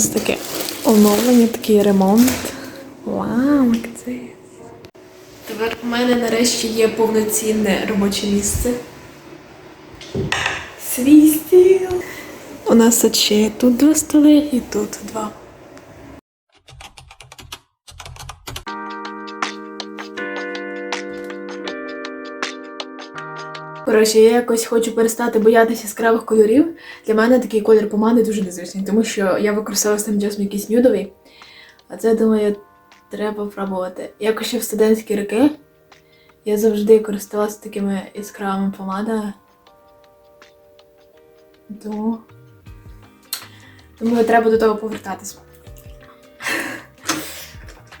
нас таке оновлення, такий ремонт. Вау, як це. Тепер у мене нарешті є повноцінне робоче місце. Свій стіл. У нас ще тут два столи і тут два. Коротше, я якось хочу перестати боятися яскравих кольорів. Для мене такий колір помади дуже незвичний, тому що я використовувала тим часом якийсь нюдовий. А це, думаю, треба пробувати. Якось ще в студентські роки я завжди користувалася такими яскравими помадами. Тому. Думаю, треба до того повертатись.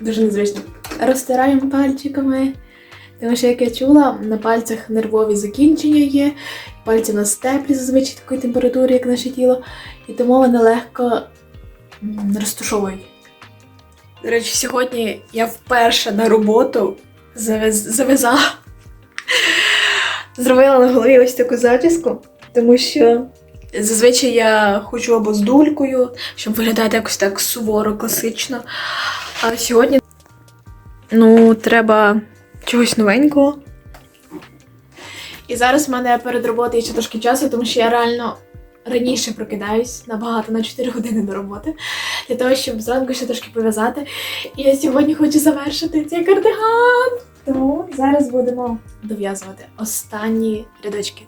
Дуже незвично. Розтираємо пальчиками. Тому що, як я чула, на пальцях нервові закінчення є, пальці в нас теплі зазвичай такої температури, як наше тіло, і тому вони легко м, розтушовують. До речі, сьогодні я вперше на роботу завез... зав'язала, зробила на голові ось таку зачіску, тому що зазвичай я хочу або з дулькою, щоб виглядати якось так суворо, класично. А сьогодні ну, треба чогось новенького. І зараз в мене перед роботою ще трошки часу, тому що я реально раніше прокидаюсь набагато на 4 години до роботи, для того, щоб зранку ще трошки пов'язати. І я сьогодні хочу завершити цей кардиган. Тому зараз будемо дов'язувати останні рядочки.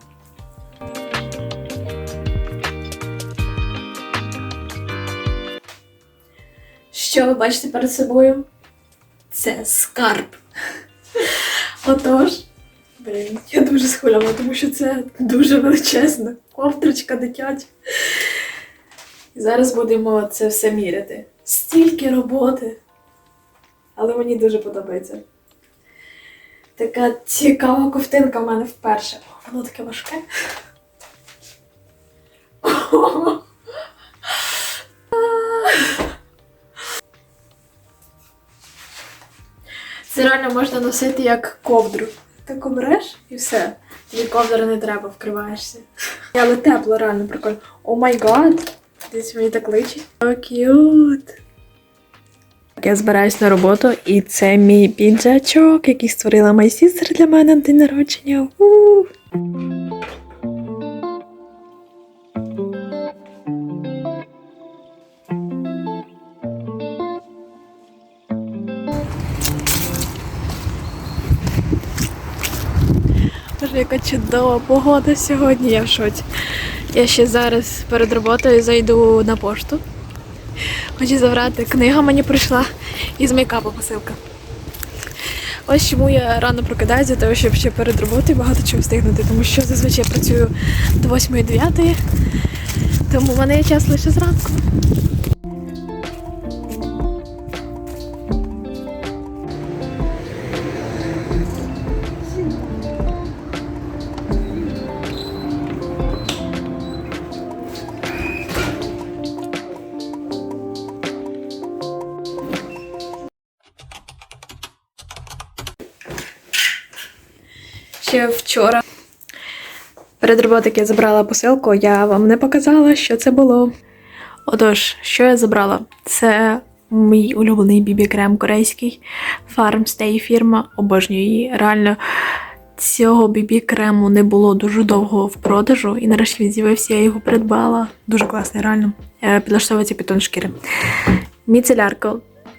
Що ви бачите перед собою? Це скарб. Отож, блін, я дуже схвильована, тому що це дуже величезна ковтрочка дитяча. І зараз будемо це все міряти. Стільки роботи. Але мені дуже подобається. Така цікава ковтинка в мене вперше. Воно таке важке. Це реально можна носити як ковдру. Так обереш і все. Тобі ковдра не треба, вкриваєшся. Але тепло, реально прикольно. О май гад! Десь мені так личить. О, к'ют. Я збираюсь на роботу, і це мій піджачок, який створила моя сестра для мене на день народження. У! Чудова погода сьогодні, я в шоці. Я ще зараз перед роботою зайду на пошту. Хочу забрати книга мені прийшла і з мейкапу посилка. Ось чому я рано прокидаюся, тому щоб ще перед роботою багато чого встигнути, тому що зазвичай я працюю до 8-9, тому в мене є час лише зранку. Вчора перед роботою я забрала посилку, я вам не показала, що це було. Отож, що я забрала? Це мій улюблений бібі-крем корейський Farmstay фірма. Обожнюю її. Реально, цього бібі-крему не було дуже довго в продажу, і нарешті він з'явився, я його придбала. Дуже класний, реально. Е, Підлаштовується під шкіри. Міцелярка.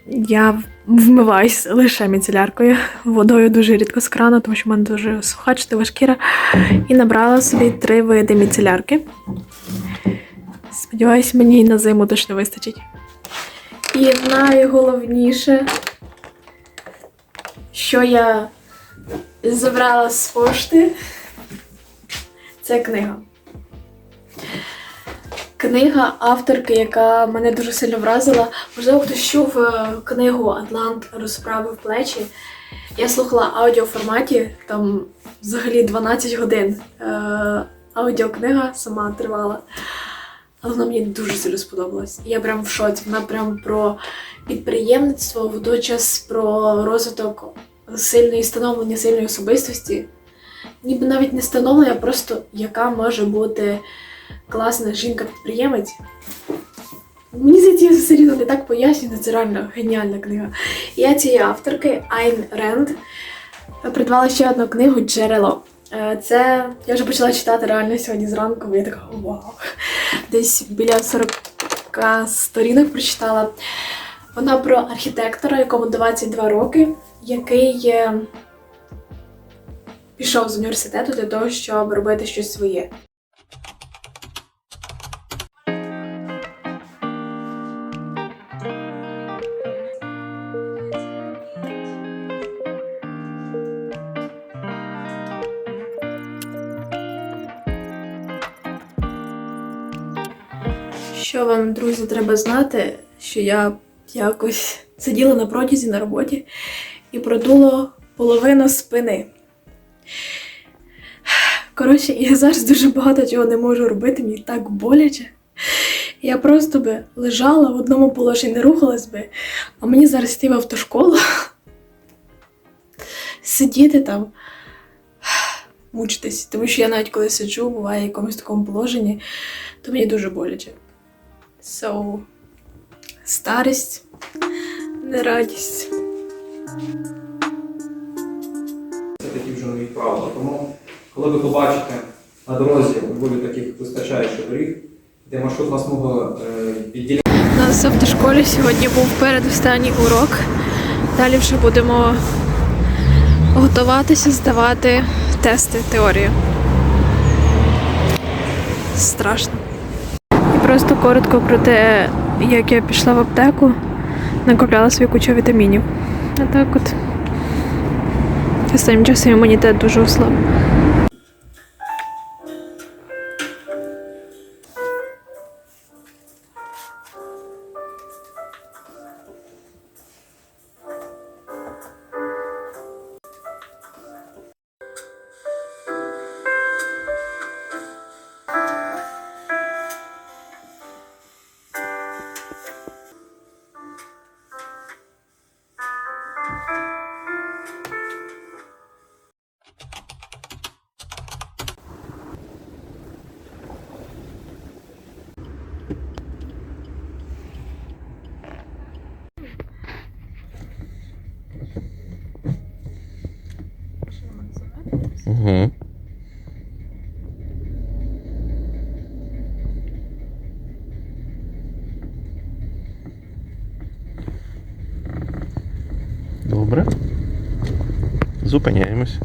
Я вмиваюсь лише міцеляркою. Водою дуже рідко з крана, тому що в мене дуже суха чтива шкіра. І набрала собі три види міцелярки. Сподіваюсь, мені на зиму точно вистачить. І найголовніше, що я забрала з пошти, це книга. Книга авторки, яка мене дуже сильно вразила. Можливо, хтось чув е, книгу Атлант розправив плечі. Я слухала аудіоформаті, там взагалі 12 годин. Е, аудіокнига сама тривала. Але вона мені дуже сильно сподобалась. Я прям в шоці. Вона прям про підприємництво, водночас про розвиток сильної становлення сильної особистості. Ніби навіть не становлення, просто яка може бути класна жінка-підприємець. Мені здається, я все рівно не так пояснюю, це реально геніальна книга. Я цієї авторки Айн Ренд придбала ще одну книгу Джерело. Е, Це я вже почала читати реально сьогодні зранку, бо я така вау. Десь біля 40 сторінок прочитала. Вона про архітектора, якому 22 роки, який е, пішов з університету для того, щоб робити щось своє. Вам, друзі, треба знати, що я якось сиділа на протязі на роботі і продуло половину спини. Коротше, я зараз дуже багато чого не можу робити, мені так боляче. Я просто би лежала в одному положенні, не рухалась би, а мені зараз йти в автошколу, сидіти там, мучитись. Тому що я навіть коли сиджу, буває в якомусь такому положенні, то мені дуже боляче. So, старість, не радість. Це такі вже нові правила. Тому, коли ви побачите на дорозі у Львові таких вистачаючих доріг, де маршрутна смуга е, відділяє У нас в автошколі сьогодні був передостанній урок. Далі вже будемо готуватися, здавати тести теорії. Страшно. Просто коротко про те, як я пішла в аптеку, накопляла свою кучу вітамінів. А так от. Останнім часом імунітет дуже ослаб. Угу. Добре. Зупиняємось.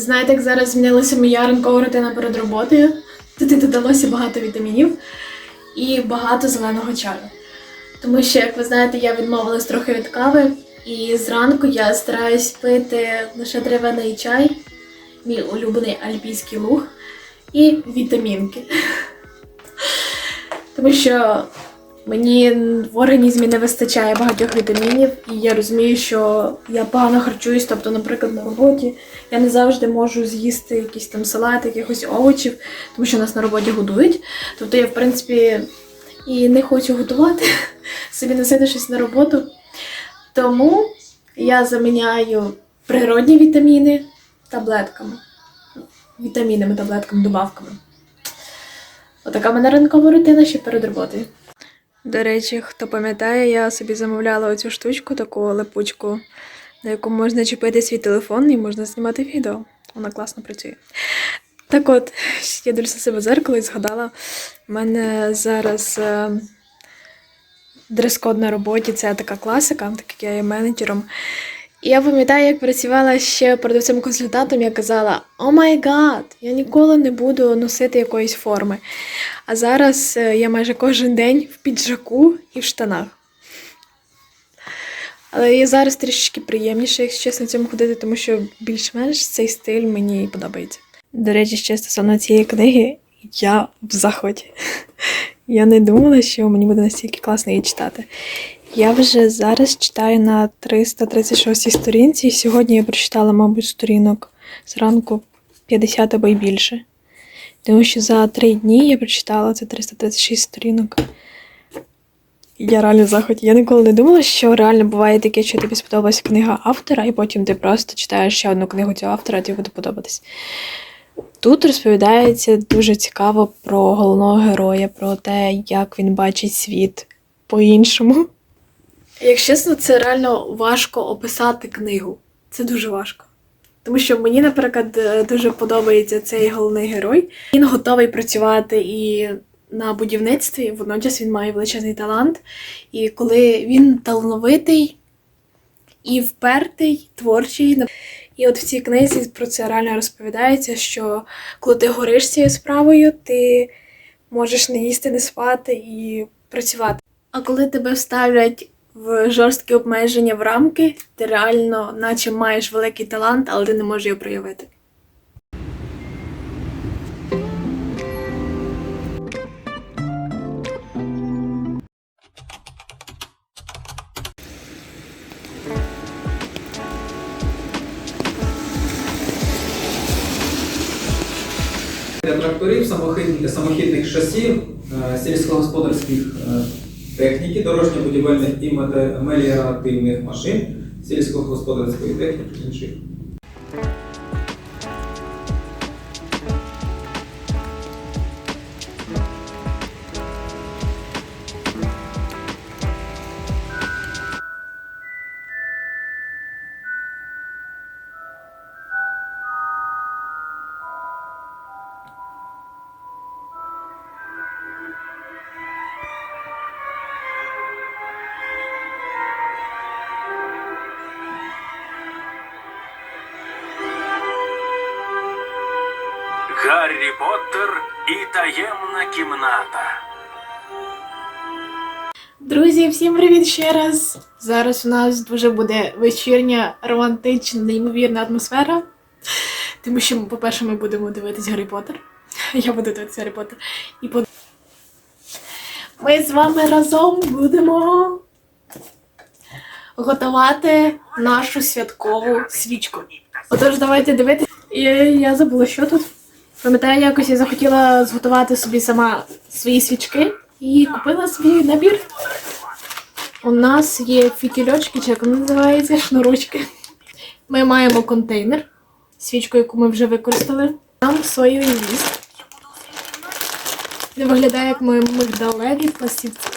Знаєте, як зараз змінилася моя ранкова рутина перед роботою. Туди додалося багато вітамінів і багато зеленого чаю. Тому що, як ви знаєте, я відмовилась трохи від кави, і зранку я стараюсь пити лише травяний чай, мій улюблений альпійський луг і вітамінки. Тому що мені в організмі не вистачає багатьох вітамінів, і я розумію, що я погано харчуюсь. Тобто, наприклад, на роботі я не завжди можу з'їсти якийсь там салат, якихось овочів, тому що нас на роботі годують. Тобто я, в принципі, і не хочу готувати, собі носити щось на роботу. Тому я заміняю природні вітаміни таблетками. Вітамінами, таблетками, добавками. Отака в мене ранкова рутина ще перед роботою. До речі, хто пам'ятає, я собі замовляла оцю штучку, таку липучку, на яку можна чіпити свій телефон і можна знімати відео. Вона класно працює. Так от, я дивлюся себе в зеркало і згадала, в мене зараз е, дрес-код на роботі це така класика, так як я є менеджером. Я пам'ятаю, як працювала ще продавцем-консультантом, я казала: О май гад, я ніколи не буду носити якоїсь форми. А зараз е, я майже кожен день в піджаку і в штанах. Але я зараз трішечки приємніше, якщо чесно, цьому ходити, тому що більш-менш цей стиль мені подобається. До речі, ще стосовно цієї книги, я в захваті. Я не думала, що мені буде настільки класно її читати. Я вже зараз читаю на 336 сторінці, і сьогодні я прочитала, мабуть, сторінок зранку 50 або й більше. Тому що за три дні я прочитала це 336 сторінок. Я реально в. Я ніколи не думала, що реально буває таке, що тобі сподобалась книга автора, і потім ти просто читаєш ще одну книгу цього автора, і тобі буде подобатись. Тут розповідається дуже цікаво про головного героя, про те, як він бачить світ по-іншому. Якщо чесно, це реально важко описати книгу. Це дуже важко. Тому що мені, наприклад, е, дуже подобається цей головний герой. Він готовий працювати і на будівництві, водночас він має величезний талант. І коли він талановитий і впертий, творчий. І от в цій книзі про це реально розповідається, що коли ти гориш цією справою, ти можеш не їсти, не спати і працювати. А коли тебе вставлять в жорсткі обмеження в рамки, ти реально, наче маєш великий талант, але ти не можеш його проявити. Для тракторів, самохід- самохідних шасів, е, сільськогосподарських е, техніки, дорожньо-будівельних і меліоративних машин, сільськогосподарської техніки інших. Поттер і таємна кімната. Друзі, всім привіт ще раз! Зараз у нас дуже буде вечірня, романтична, неймовірна атмосфера. Тому що, по-перше, ми будемо дивитись Гаррі Поттер. Я буду дивитися Гаррі Поттер. І по... Ми з вами разом будемо готувати нашу святкову свічку. Отож, давайте дивитися. Я, я забула, що тут. Пам'ятаю, якось я захотіла зготувати собі сама свої свічки і купила собі набір. У нас є фітільочки, чи як вони називаються, шнурочки. Ми маємо контейнер, свічку, яку ми вже використали. Там соєвий віск. Він виглядає як ми мигдалеві пластівці.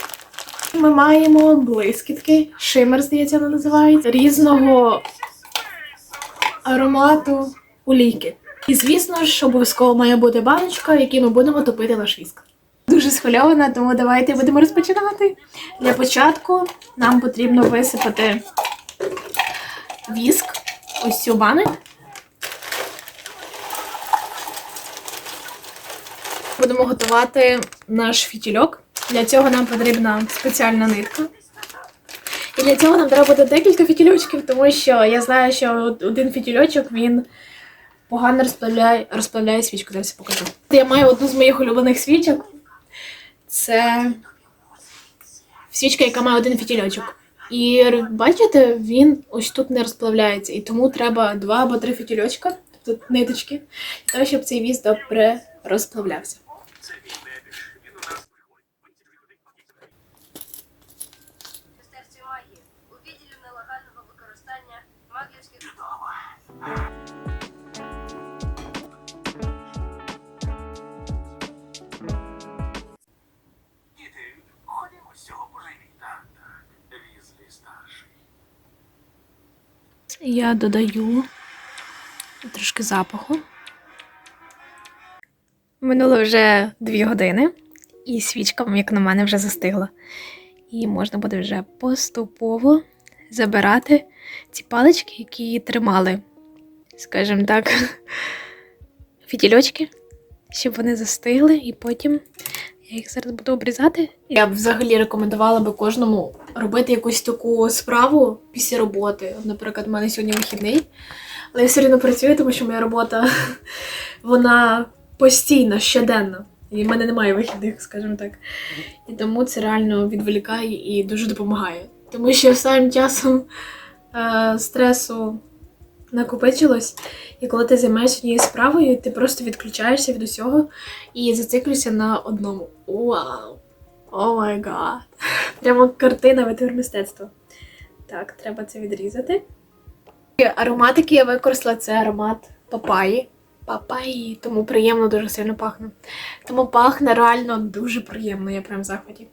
Ми маємо блискітки, шимер, здається, вона називається, різного аромату олійки. І звісно ж, обов'язково має бути баночка, в якій ми будемо топити наш віск. Дуже схвильована, тому давайте будемо розпочинати. Для початку нам потрібно висипати віск, ось цю баник. Будемо готувати наш фітільок. Для цього нам потрібна спеціальна нитка. І для цього нам треба буде декілька фітільочків, тому що я знаю, що один фітільочок він погано розплавляє, розплавляє свічку. Зараз покажу. Я маю одну з моїх улюблених свічок. це свічка, яка має один фітільочок. І бачите, він ось тут не розплавляється. І тому треба два або три фітільочка, тобто ниточки, для того, щоб цей віз добре розплавлявся. Я додаю трошки запаху. Минуло вже дві години, і свічка, як на мене, вже застигла. І можна буде вже поступово забирати ці палички, які тримали, скажімо так, фітільочки, щоб вони застигли, і потім я їх зараз буду обрізати. Я б взагалі рекомендувала би кожному робити якусь таку справу після роботи. Наприклад, у мене сьогодні вихідний, але я все одно працюю, тому що моя робота вона постійна, щоденна. І в мене немає вихідних, скажімо так. І тому це реально відволікає і дуже допомагає. Тому що останнім часом е, стресу накопичилось, і коли ти займаєшся однією справою, ти просто відключаєшся від усього і зациклюєшся на одному. Вау! О май гад! Прямо картина витвір мистецтва. Так, треба це відрізати. Аромат, який я використала, це аромат папаї. Папаї, тому приємно дуже сильно пахне. Тому пахне реально дуже приємно, я прям в захваті.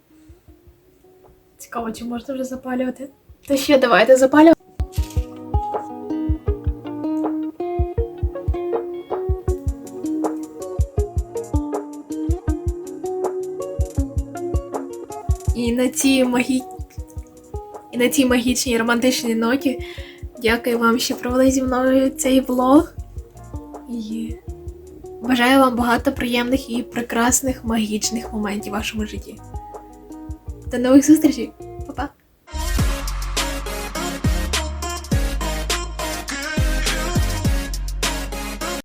Цікаво, чи можна вже запалювати? То ще давайте запалювати. І на цій магі... І на цій магічній романтичній ноті дякую вам, що провели зі мною цей влог. І бажаю вам багато приємних і прекрасних магічних моментів в вашому житті. До нових зустрічей!